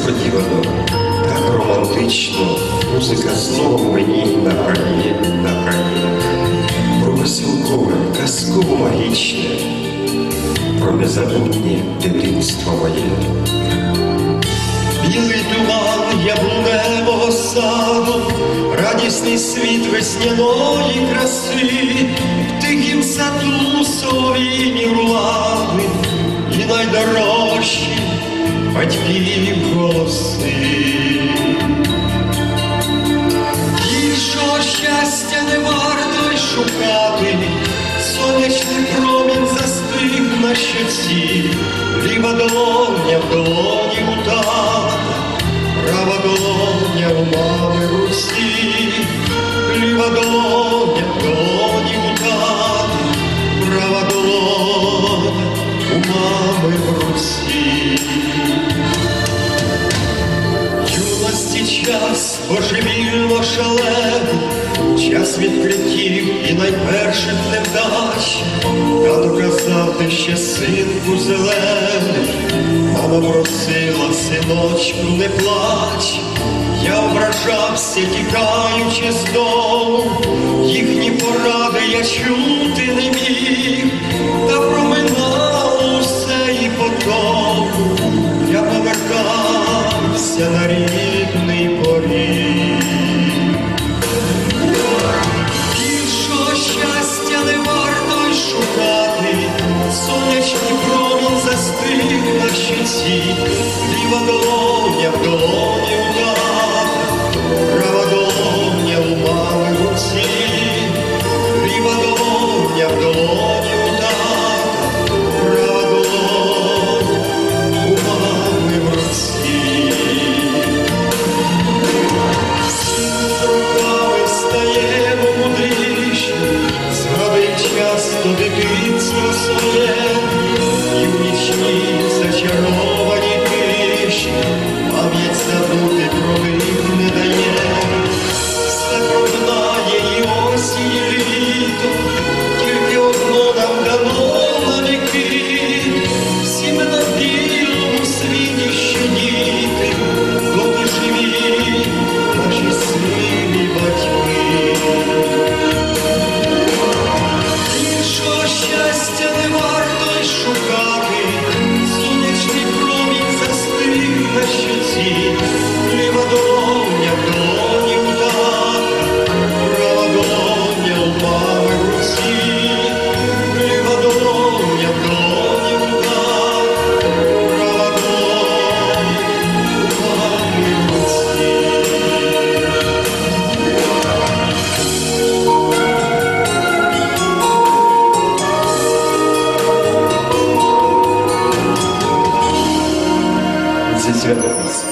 несподівано, так романтично музика знову мені награє, награє. Про веселкове, казково магічне, про незабутнє дитинство моє. Білий туман яблуневого саду, радісний світ весняної краси, в тихім саду солов'їні руани і найдорожчі батьків голоси. Іншого щастя не варто й шукати, сонячний промінь застиг на щоці, ліва долоня в долоні у тата, права долоня у мами в руці, ліва долоня Юності час божевільно шалений, час відкриттів і найперших невдач. Тато казав, ти ще синку зелений, мама просила, синочку, не плач. Я ображався, тікаючи з дому, їхні поради я чути не міг, рідний поріг. Більшого щастя не варто й шукати, сонячний промінь застиг на щиці, ліва долоня в долоні удара, права долоня у мами в руці, ліва долоня в долоні Jones.